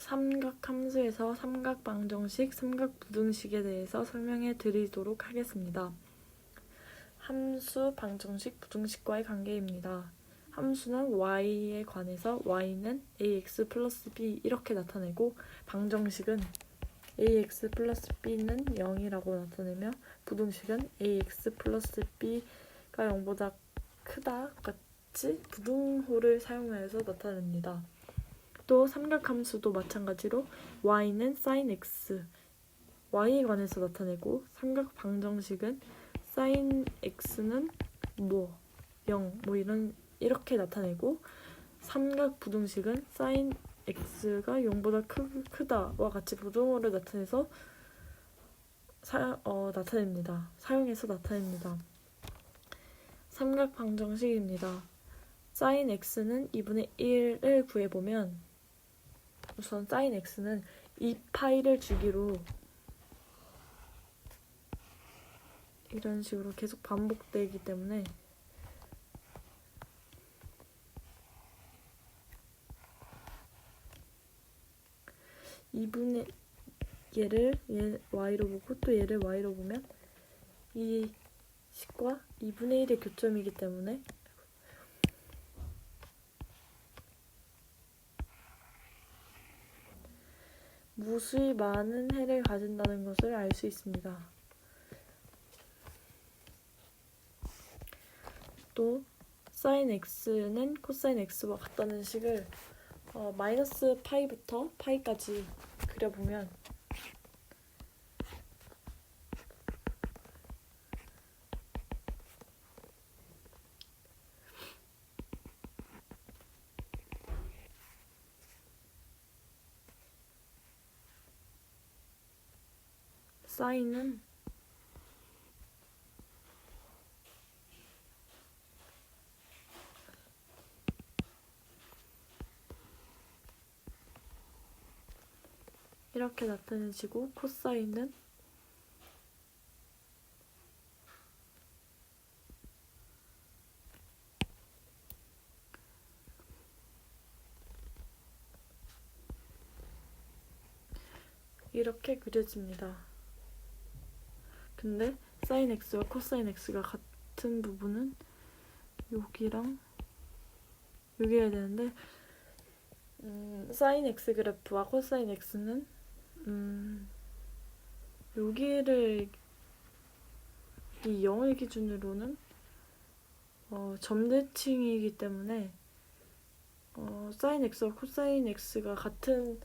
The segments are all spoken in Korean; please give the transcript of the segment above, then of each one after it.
삼각함수에서 삼각방정식, 삼각부등식에 대해서 설명해 드리도록 하겠습니다. 함수, 방정식, 부등식과의 관계입니다. 함수는 y에 관해서 y는 ax 플러스 b 이렇게 나타내고 방정식은 ax 플러스 b는 0이라고 나타내며 부등식은 ax 플러스 b가 0보다 크다 같이 부등호를 사용하여서 나타냅니다. 또 삼각함수도 마찬가지로 y는 sin x y에 관해서 나타내고 삼각 방정식은 sin x는 뭐 0, 뭐 이런 이렇게 나타내고 삼각 부등식은 sin x가 0보다 크, 크다와 같이 부등호를 나타내서 사, 어, 나타냅니다. 사용해서 나타냅니다. 삼각 방정식입니다. sin x는 2분의 1을 구해보면 우선 sin x는 2파이를 주기로 이런 식으로 계속 반복되기 때문에 이분의 얘를 얘 y로 보고 또 얘를 y로 보면 이 식과 2분의 1의 교점이기 때문에 무수히 많은 해를 가진다는 것을 알 수 있습니다. 또 sin x는 코사인 x와 같다는 식을 어, 마이너스 파이부터 파이까지 그려보면 사인은 이렇게 나타내지고 코사인은 이렇게 그려집니다. 근데 사인 x와 코사인 x가 같은 부분은 여기랑 여기여야 되는데 음, 사인 x 그래프와 코사인 x는 음, 여기를 이 0을 기준으로는 어, 점대칭이기 때문에 어, 사인 x와 코사인 x가 같은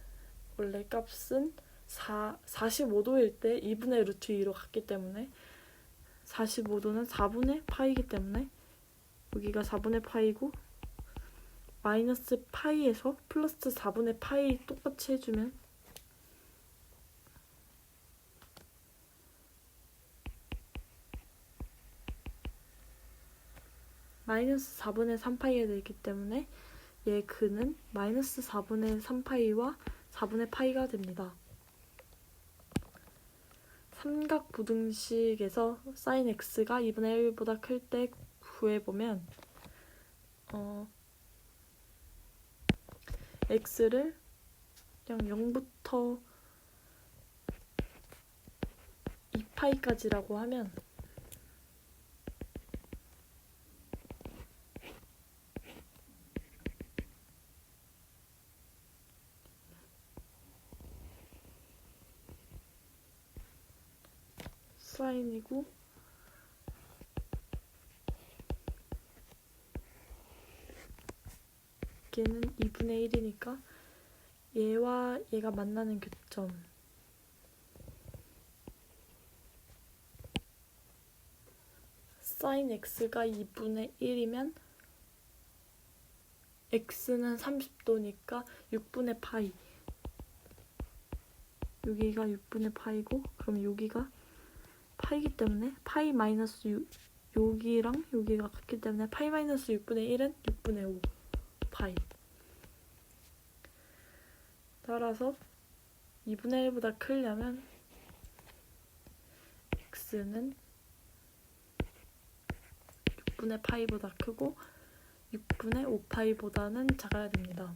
원래 값은 4, 45도일 때 2분의 루트 2로 갔기 때문에 45도는 4분의 파이기 때문에 여기가 4분의 파이고 마이너스 파이에서 플러스 4분의 파이 똑같이 해주면 마이너스 4분의 3파이가 되기 때문에 얘 그는 마이너스 4분의 3파이와 4분의 파이가 됩니다. 삼각 부등식에서 sin x가 2분의 1보다 클 때 구해보면 어, x를 그냥 0부터 2파이까지라고 하면 사인이고. 얘는 2분의 1이니까 얘와 얘가 만나는 교점. sin x가 2분의 1이면 x는 30도니까 6분의 파이. 여기가 6분의 파이고 그럼 여기가 파이기 때문에 파이 마이너스 6 여기랑 여기가 같기 때문에 파이 마이너스 6분의 1은 6분의 5 파이 따라서 2분의 1보다 크려면 x는 6분의 파이보다 크고 6분의 5파이보다는 작아야 됩니다.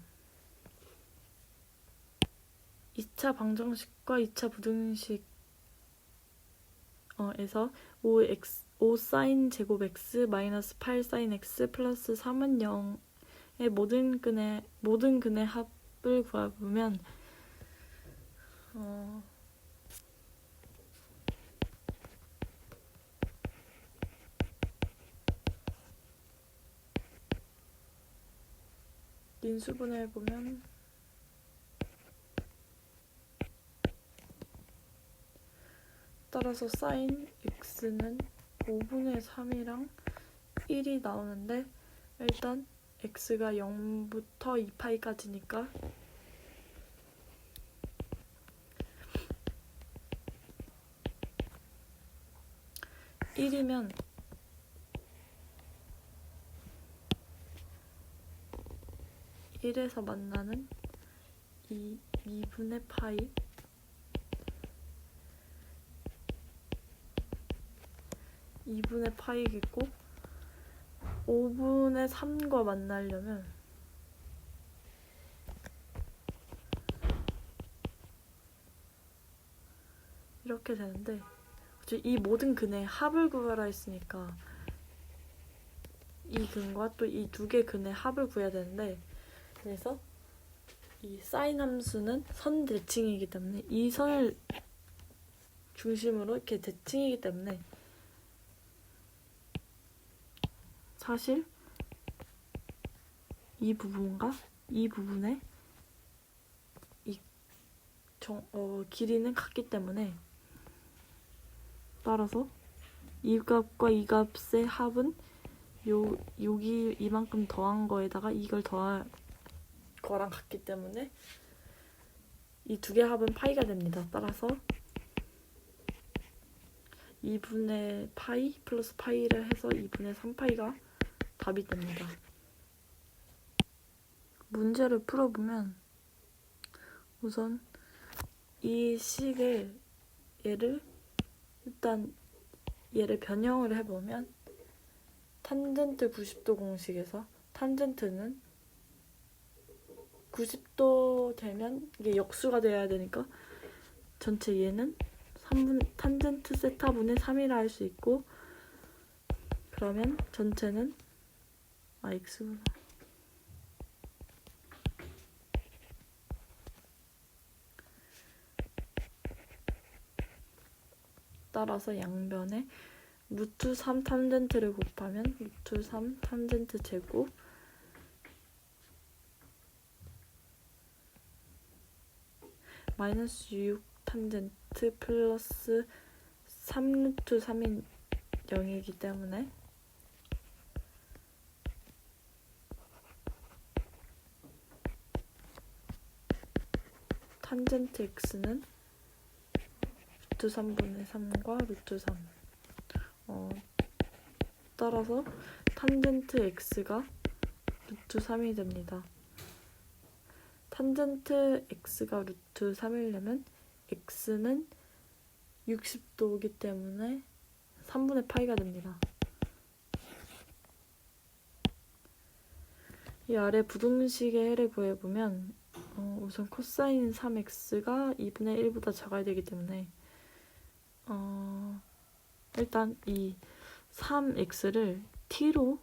2차 방정식과 2차 부등식 어, 에서 5x 5 사인 제곱 x 마이너스 8 사인 x 플러스 3은 0의 모든 근의 모든 근의 합을 구해보면 어, 인수분해 보면 따라서 사인 x는 5분의 3이랑 1이 나오는데 일단 x가 0부터 2파이까지니까 일이면 일에서 만나는 이 2분의 파이 2분의 파이겠고 5분의 3과 만나려면 이렇게 되는데 이 모든 근의 합을 구하라 했으니까 이 근과 또 이 두 개 근의 합을 구해야 되는데 그래서 이 사인 함수는 선 대칭이기 때문에 이 선을 중심으로 이렇게 대칭이기 때문에 사실 이 부분과 이 부분의 이 정, 어, 길이는 같기 때문에 따라서 이 값과 이 값의 합은 요 여기 이만큼 더한 거에다가 이걸 더한 거랑 같기 때문에 이 두 개 합은 파이가 됩니다. 따라서 2분의 파이 플러스 파이를 해서 2분의 3파이가 답이 됩니다. 문제를 풀어보면 우선 이 식의 얘를 일단 얘를 변형을 해보면 탄젠트 90도 공식에서 탄젠트는 90도 되면 이게 역수가 돼야 되니까 전체 얘는 3분 탄젠트 세타분의 3이라 할 수 있고 그러면 전체는 아 x구나 따라서 양변에 루트 3 탄젠트를 곱하면 루트 3 탄젠트 제곱. 마이너스 6 탄젠트 플러스 3루트 3인 0이기 때문에 탄젠트 x는 루트 3분의 3과 루트 3 어, 따라서 탄젠트 x가 루트 3이 됩니다. 탄젠트 x가 루트 3이려면 x는 60도이기 때문에 3분의 파이가 됩니다. 이 아래 부등식의 해를 구해보면 어, 우선 코사인 3x가 2분의 1보다 작아야 되기 때문에 어, 일단 이 3x를 t로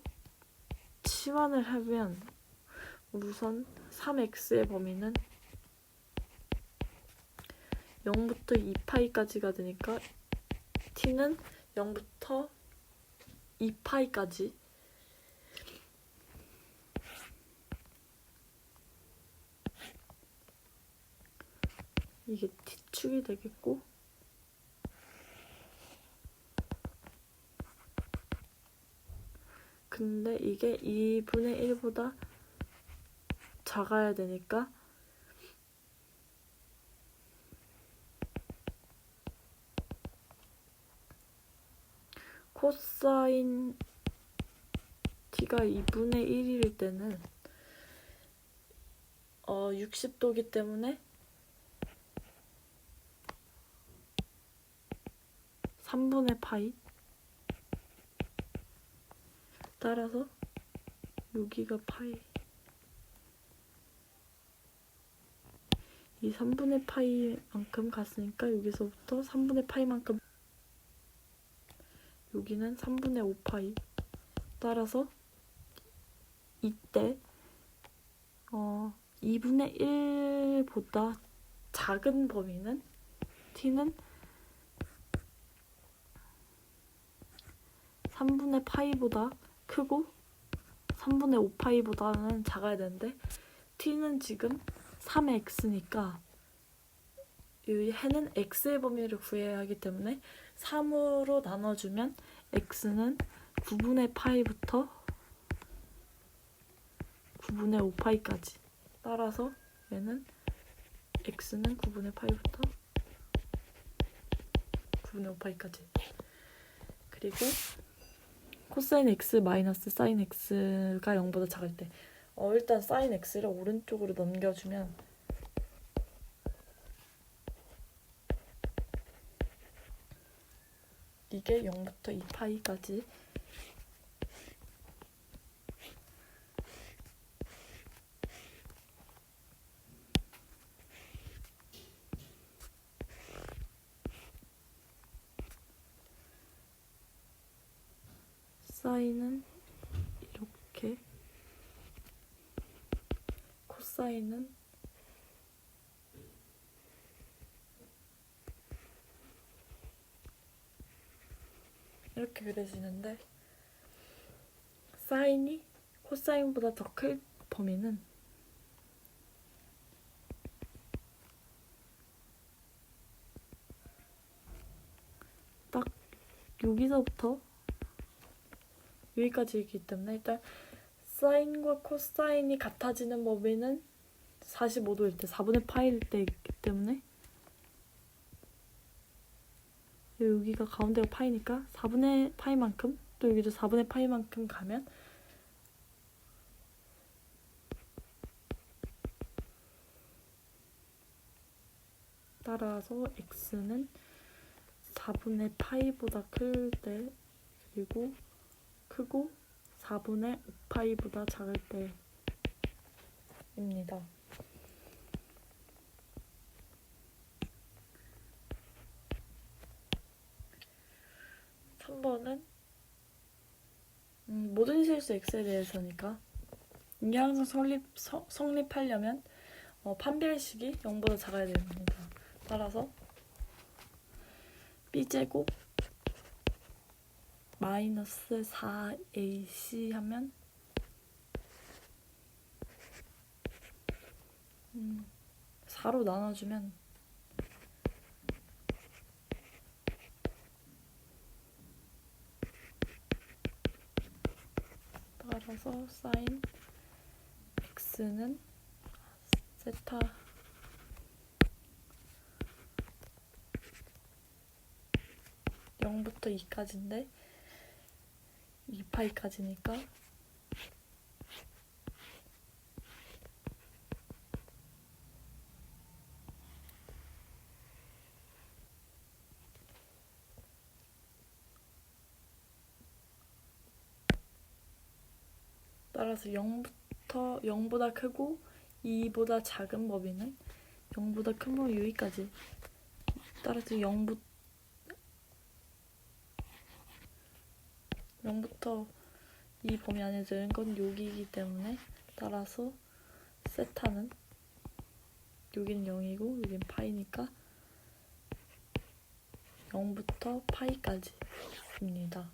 치환을 하면 우선 3x의 범위는 0부터 2파이까지가 되니까 t는 0부터 2파이까지 이게 t축이 되겠고? 근데 이게 2분의 1보다 작아야 되니까 코사인 t가 2분의 1일 때는 어 60도기 때문에 3분의 파이? 따라서 여기가 파이. 이 3분의 파이만큼 갔으니까 여기서부터 3분의 파이만큼. 여기는 3분의 5파이. 따라서 이때 어 2분의 1보다 작은 범위는 t는 3분의 파이보다 크고 3분의 5파이보다는 작아야 되는데 t는 지금 3의 x니까 이 해는 x의 범위를 구해야 하기 때문에 3으로 나눠주면 x는 9분의 파이부터 9분의 5파이까지. 따라서 얘는 x는 9분의 파이부터 9분의 5파이까지. 그리고 코사인 x 마이너스 사인 x가 0보다 작을 때. 어, 일단 사인 x를 오른쪽으로 넘겨주면 이게 0부터 2파이까지 사인은 이렇게 코 사인은 이렇게 그려지는데 사인이 코사인보다 더 클 범위는? 딱 여기서부터 여기까지이기 때문에 일단 사인과 코사인이 같아지는 범위는 45도일 때 4분의 파일 때이기 때문에 여기가 가운데가 파이니까 4분의 파이만큼 또 여기도 4분의 파이만큼 가면 따라서 x는 4분의 파이보다 클 때 그리고 크고 4분의 5파이보다 작을 때입니다. 삼번은 음, 모든 실수 x에 대해서니까 인계항성 성립, 성, 성립하려면 어, 판별식이 0보다 작아야 됩니다. 따라서 b제곱 마이너스 4ac 하면 음, 4로 나눠주면 사인 x는 세타. 영부터 2까지인데 2파이까지니까 따라서 0부터 0보다 크고 2보다 작은 범위는 0보다 큰 범위 여기까지 따라서 0부 0부터 이 범위 안에 드는 건 여기이기 때문에 따라서 세타는 여긴 0이고 여긴 파이니까 0부터 파이까지입니다.